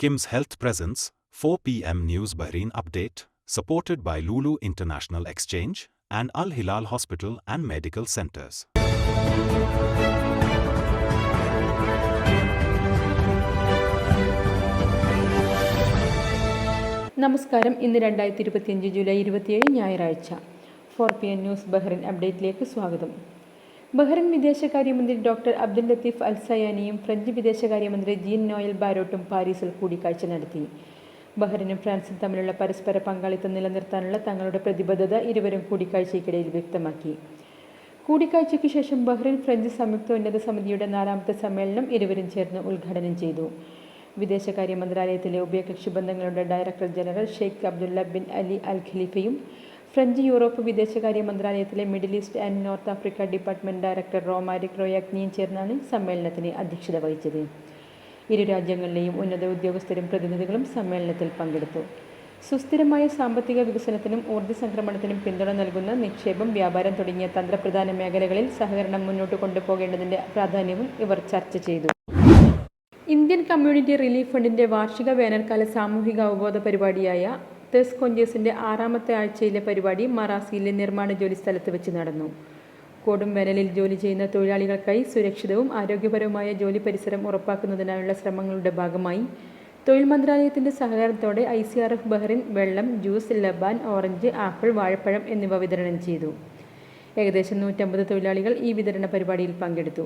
Kim's Health Presence, 4 p.m. News Bahrain Update, supported by Lulu International Exchange and Al Hilal Hospital and Medical Centers. നമസ്കാരം ഇന്ന് രണ്ടായിരത്തി ഇരുപത്തിയഞ്ച് July ഇരുപത്തിയേഴ് ഞായറാഴ്ച four P N news Bahrain അപ്ഡേറ്റിലേക്ക് സ്വാഗതം Bahrain വിദേശകാര്യമന്ത്രി doctor Abdul Latif അൽസയാനിയും French വിദേശകാര്യമന്ത്രി ജീൻ നോയൽ ബാരോട്ടും പാരീസിൽ കൂടിക്കാഴ്ച നടത്തി. ബഹ്റിനും ഫ്രാൻസും തമ്മിലുള്ള പരസ്പര പങ്കാളിത്തം നിലനിർത്താനുള്ള തങ്ങളുടെ പ്രതിബദ്ധത ഇരുവരും കൂടിക്കാഴ്ചയ്ക്കിടയിൽ വ്യക്തമാക്കി. കൂടിക്കാഴ്ചയ്ക്ക് ശേഷം ബഹ്റിൻ ഫ്രഞ്ച് സംയുക്ത ഉന്നത സമിതിയുടെ നാലാമത്തെ സമ്മേളനം ഇരുവരും ചേർന്ന് ഉദ്ഘാടനം ചെയ്തു. വിദേശകാര്യ മന്ത്രാലയത്തിലെ ഉഭയകക്ഷി ബന്ധങ്ങളുടെ director general Sheikh Abdullah bin Ali al ഖലീഫയും French Europe വിദേശകാര്യ മന്ത്രാലയത്തിലെ Middle East and North Africa department director Romaric റോയാഗ്നിയും ചേർന്നാണ് സമ്മേളനത്തിന് അധ്യക്ഷത വഹിച്ചത്. ഇരു രാജ്യങ്ങളിലെയും ഉന്നത ഉദ്യോഗസ്ഥരും പ്രതിനിധികളും സമ്മേളനത്തിൽ പങ്കെടുത്തു. സുസ്ഥിരമായ സാമ്പത്തിക വികസനത്തിനും ഊർജ സംക്രമണത്തിനും പിന്തുണ നൽകുന്ന നിക്ഷേപം വ്യാപാരം തുടങ്ങിയ തന്ത്രപ്രധാന മേഖലകളിൽ സഹകരണം മുന്നോട്ട് കൊണ്ടുപോകേണ്ടതിന്റെ പ്രാധാന്യവും ഇവർ ചർച്ച ചെയ്തു. ഇന്ത്യൻ കമ്മ്യൂണിറ്റി റിലീഫ് ഫണ്ടിന്റെ വാർഷിക വേനൽക്കാല സാമൂഹിക അവബോധ പരിപാടിയായ തെസ് കൊഞ്ചേസിന്റെ ആറാമത്തെ ആഴ്ചയിലെ പരിപാടി മറാസിയിലെ നിർമ്മാണ ജോലി സ്ഥലത്ത് വെച്ച് നടന്നു. കൊടും വേനലിൽ ജോലി ചെയ്യുന്ന തൊഴിലാളികൾക്കായി സുരക്ഷിതവും ആരോഗ്യപരവുമായ ജോലി പരിസരം ഉറപ്പാക്കുന്നതിനായുള്ള ശ്രമങ്ങളുടെ ഭാഗമായി തൊഴിൽ മന്ത്രാലയത്തിന്റെ സഹകരണത്തോടെ I C R F Bahrain വെള്ളം ജ്യൂസ് ലബാൻ ഓറഞ്ച് ആപ്പിൾ വാഴപ്പഴം എന്നിവ വിതരണം ചെയ്തു. ഏകദേശം നൂറ്റമ്പത് തൊഴിലാളികൾ ഈ വിതരണ പരിപാടിയിൽ പങ്കെടുത്തു.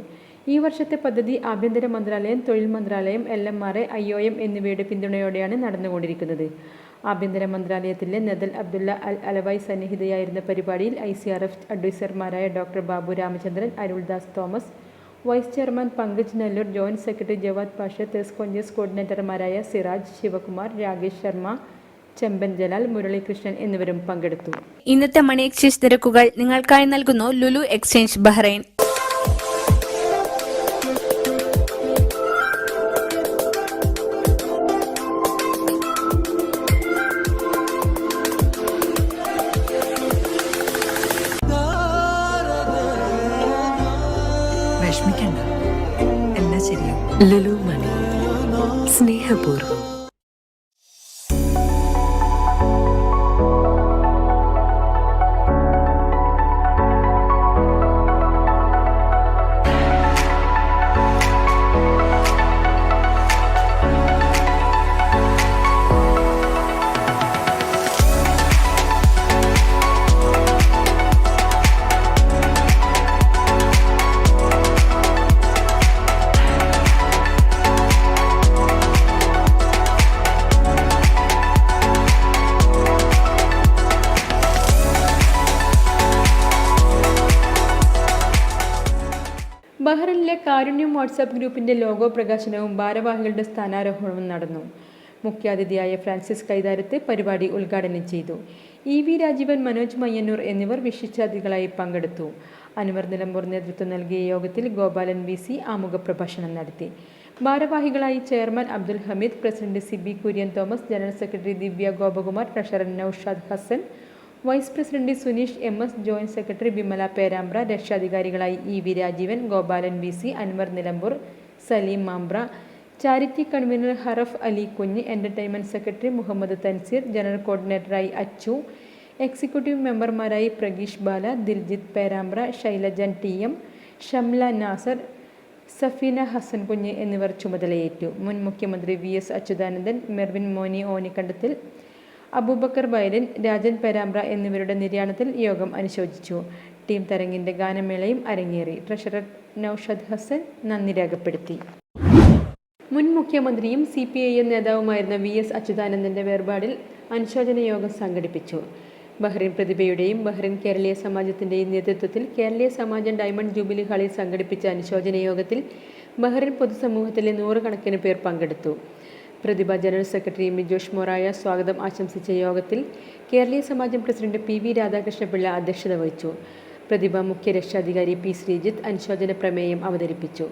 ഈ വർഷത്തെ പദ്ധതി ആഭ്യന്തര മന്ത്രാലയം തൊഴിൽ മന്ത്രാലയം L M R A I O M എന്നിവയുടെ പിന്തുണയോടെയാണ് നടന്നുകൊണ്ടിരിക്കുന്നത്. ആഭ്യന്തര മന്ത്രാലയത്തിലെ നദൽ അബ്ദുള്ള അൽ അലവായി സന്നിഹിതയായിരുന്ന പരിപാടിയിൽ I C R F അഡ്വൈസർമാരായ doctor Babu Ramachandran Aruldas Thomas vice chairman Pankaj Nellore joint secretary Jawad Pasha തെസ് Congress കോർഡിനേറ്റർമാരായ സിറാജ് ശിവകുമാർ രാകേഷ് ശർമ്മ ചെമ്പൻ ജലാൽ മുരളീകൃഷ്ണൻ എന്നിവരും പങ്കെടുത്തു. ഇന്നത്തെ മണി എക്സ്ചേഞ്ച് നിരക്കുകൾ നിങ്ങൾക്കായി നൽകുന്നു ലുലു എക്സ്ചേഞ്ച് ബഹ്റൈൻ. വിഷമിക്കണ്ട. എല്ലാം ശരിയാവും. ലുലു മണി. സ്നേഹപൂർവം. ബഹ്റിനിലെ കാരുണ്യം വാട്സാപ്പ് ഗ്രൂപ്പിന്റെ ലോഗോ പ്രകാശനവും ഭാരവാഹികളുടെ സ്ഥാനാരോഹണവും നടന്നു. മുഖ്യാതിഥിയായ ഫ്രാൻസിസ് കൈതാരത്തെ പരിപാടി ഉദ്ഘാടനം ചെയ്തു. ഇ വി രാജീവൻ മനോജ് മയ്യന്നൂർ എന്നിവർ വിശിഷ്ടാതിഥികളായി പങ്കെടുത്തു. അനുവർ നിലമ്പൂർ നേതൃത്വം നൽകിയ യോഗത്തിൽ ഗോപാലൻ വി സി ആമുഖ പ്രഭാഷണം നടത്തി. ഭാരവാഹികളായി chairman Abdul Hameed president Siby Kurian Thomas general secretary Divya Gopakumar treasurer Naushad Hasan vice president Suneesh M S joint secretary Vimala Perambra രക്ഷാധികാരികളായി E V Rajeevan Gopalan V C Anwar Nilambur Saleem Mambra charity convener Haraf Ali Kunju entertainment secretary Muhammad Tanseer general കോർഡിനേറ്ററായി Achu executive മെമ്പർമാരായി Prageesh Bala Diljith Perambra Shailajan T M Shamla Nasar Safeena Hasan Kunju എന്നിവർ ചുമതലയേറ്റു. മുൻ മുഖ്യമന്ത്രി V S Achuthanandan Mervin Moni Onikkandathil Aboobacker Bailin Rajan Perambra എന്നിവരുടെ നിര്യാണത്തിൽ യോഗം അനുശോചിച്ചു. Team തരംഗിന്റെ ഗാനമേളയും അരങ്ങേറി. ട്രഷറർ നൌഷദ് ഹസൻ നന്ദി രേഖപ്പെടുത്തി. മുൻ മുഖ്യമന്ത്രിയും സി പി ഐ എം നേതാവുമായിരുന്ന വി എസ് അച്യുതാനന്ദന്റെ വേർപാടിൽ അനുശോചന യോഗം സംഘടിപ്പിച്ചു. ബഹ്റിൻ പ്രതിഭയുടെയും ബഹ്റിൻ കേരളീയ സമാജത്തിന്റെയും നേതൃത്വത്തിൽ കേരളീയ സമാജം ഡയമണ്ട് ജൂബിലി ഹാളിൽ സംഘടിപ്പിച്ച അനുശോചന യോഗത്തിൽ ബഹ്റിൻ പൊതുസമൂഹത്തിലെ നൂറുകണക്കിന് പേർ പങ്കെടുത്തു. പ്രതിഭ ജനറൽ സെക്രട്ടറി മിജോഷ് മൊറായ സ്വാഗതം ആശംസിച്ച യോഗത്തിൽ Keraleeya Samajam president P. V. Radhakrishnapillai അധ്യക്ഷത വഹിച്ചു. പ്രതിഭ മുഖ്യ രക്ഷാധികാരി പി. ശ്രീജിത്ത് അനുശോചന പ്രമേയം അവതരിപ്പിച്ചു.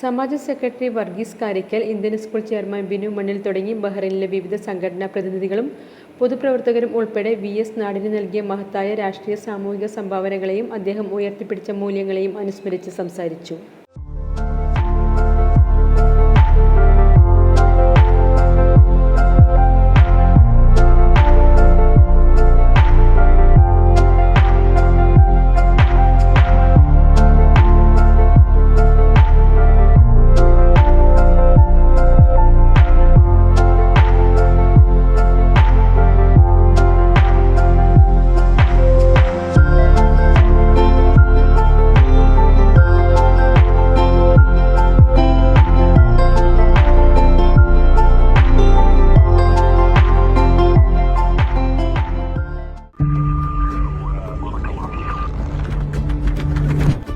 സമാജ secretary Varghese Karikkal Indian school chairman Binu Mannil തുടങ്ങി ബഹ്റൈനിലെ വിവിധ സംഘടനാ പ്രതിനിധികളും പൊതുപ്രവർത്തകരും ഉൾപ്പെടെ വി. എസ്. നാടിന് നൽകിയ മഹത്തായ രാഷ്ട്രീയ സാമൂഹിക സംഭാവനകളെയും അദ്ദേഹം ഉയർത്തിപ്പിടിച്ച മൂല്യങ്ങളെയും അനുസ്മരിച്ച് സംസാരിച്ചു.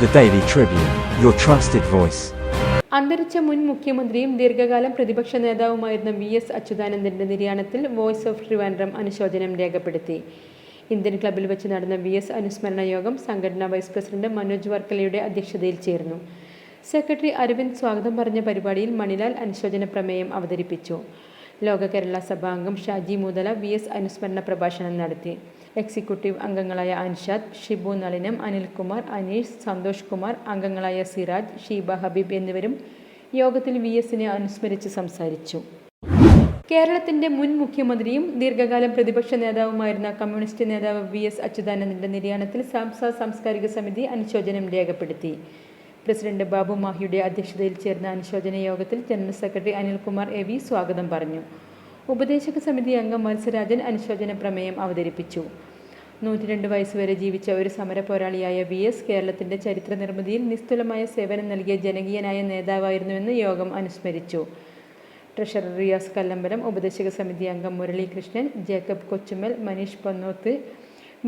The Daily Tribune, your trusted voice. അന്തരിച്ച മുൻ മുഖ്യമന്ത്രിയും ദീർഘകാലം പ്രതിപക്ഷ നേതാവുമായിരുന്ന വി എസ് അച്യുതാനന്ദന്റെ നിര്യാണത്തിൽ വോയിസ് ഓഫ് ട്രിവാൻഡ്രം അനുശോചനം രേഖപ്പെടുത്തി. ഇന്ത്യൻ ക്ലബിൽ വെച്ച് നടന്ന വി എസ് അനുസ്മരണ യോഗം സംഘടനാ വൈസ് പ്രസിഡന്റ് മനോജ് വർക്കലയുടെ അധ്യക്ഷതയിൽ ചേർന്നു. സെക്രട്ടറി അരവിന്ദ് സ്വാഗതം പറഞ്ഞ പരിപാടിയിൽ മണിലാൽ അനുശോചന പ്രമേയം അവതരിപ്പിച്ചു. ലോക കേരള സഭാംഗം ഷാജി മൂതല വി എസ് അനുസ്മരണ പ്രഭാഷണം നടത്തി. എക്സിക്യൂട്ടീവ് അംഗങ്ങളായ അൻഷാദ് ഷിബു നളിനം അനിൽകുമാർ അനീഷ് സന്തോഷ് കുമാർ അംഗങ്ങളായ സിറാജ് ഷീബ ഹബീബ് എന്നിവരും യോഗത്തിൽ വി എസിനെ അനുസ്മരിച്ച് സംസാരിച്ചു. കേരളത്തിന്റെ മുൻ മുഖ്യമന്ത്രിയും ദീർഘകാലം പ്രതിപക്ഷ നേതാവുമായിരുന്ന കമ്മ്യൂണിസ്റ്റ് നേതാവ് വി എസ് അച്യുതാനന്ദന്റെ നിര്യാണത്തിൽ സംസ്ഥാന സാംസ്കാരിക സമിതി അനുശോചനം രേഖപ്പെടുത്തി. പ്രസിഡന്റ് ബാബു മാഹിയുടെ അധ്യക്ഷതയിൽ ചേർന്ന അനുശോചന യോഗത്തിൽ general secretary Anilkumar A V സ്വാഗതം പറഞ്ഞു. ഉപദേശക സമിതി അംഗം മത്സരാജൻ അനുശോചന പ്രമേയം അവതരിപ്പിച്ചു. നൂറ്റിരണ്ട് വയസ്സുവരെ ജീവിച്ച ഒരു സമര പോരാളിയായ വി എസ് കേരളത്തിന്റെ ചരിത്ര നിർമ്മിതിയിൽ നിസ്തുലമായ സേവനം നൽകിയ ജനകീയനായ നേതാവായിരുന്നുവെന്ന് യോഗം അനുസ്മരിച്ചു. ട്രഷറർ റിയാസ് കല്ലമ്പലം ഉപദേശക സമിതി അംഗം മുരളീകൃഷ്ണൻ ജേക്കബ് കൊച്ചുമൽ മനീഷ് പന്നോത്ത്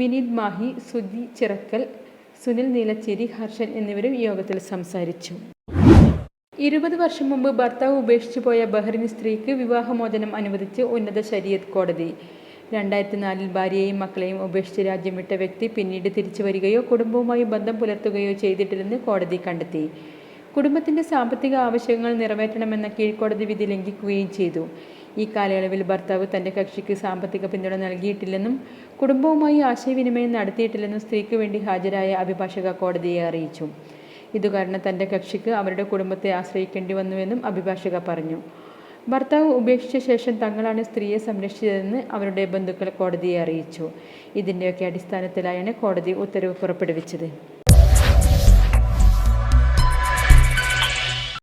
വിനീത് മാഹി സുധി ചിറക്കൽ സുനിൽ നീലച്ചേരി ഹർഷൻ എന്നിവരും യോഗത്തിൽ സംസാരിച്ചു. ഇരുപത് വർഷം മുമ്പ് ഭർത്താവ് ഉപേക്ഷിച്ചു പോയ ബഹ്റിൻ സ്ത്രീക്ക് വിവാഹമോചനം അനുവദിച്ച് ഉന്നത ശരീഅത്ത് കോടതി. രണ്ടായിരത്തി നാലിൽ ഭാര്യയെയും മക്കളെയും ഉപേക്ഷിച്ച് രാജ്യം വിട്ട വ്യക്തി പിന്നീട് തിരിച്ചു വരികയോ കുടുംബവുമായി ബന്ധം പുലർത്തുകയോ ചെയ്തിട്ടില്ലെന്ന് കോടതി കണ്ടെത്തി. കുടുംബത്തിന്റെ സാമ്പത്തിക ആവശ്യങ്ങൾ നിറവേറ്റണമെന്ന കീഴ്ക്കോടതി വിധി ലംഘിക്കുകയും ചെയ്തു. ഈ കാലയളവിൽ ഭർത്താവ് തന്റെ കക്ഷിക്ക് സാമ്പത്തിക പിന്തുണ നൽകിയിട്ടില്ലെന്നും കുടുംബവുമായി ആശയവിനിമയം നടത്തിയിട്ടില്ലെന്നും സ്ത്രീക്ക് വേണ്ടി ഹാജരായ അഭിഭാഷക കോടതിയെ അറിയിച്ചു. ഇതുകാരണം തന്റെ കക്ഷിക്ക് അവരുടെ കുടുംബത്തെ ആശ്രയിക്കേണ്ടി വന്നുവെന്നും അഭിഭാഷക പറഞ്ഞു. ഭർത്താവ് ഉപേക്ഷിച്ച ശേഷം തങ്ങളാണ് സ്ത്രീയെ സംരക്ഷിച്ചതെന്ന് അവരുടെ ബന്ധുക്കൾ കോടതിയെ അറിയിച്ചു. ഇതിന്റെയൊക്കെ അടിസ്ഥാനത്തിലായാണ് കോടതി ഉത്തരവ് പുറപ്പെടുവിച്ചത്.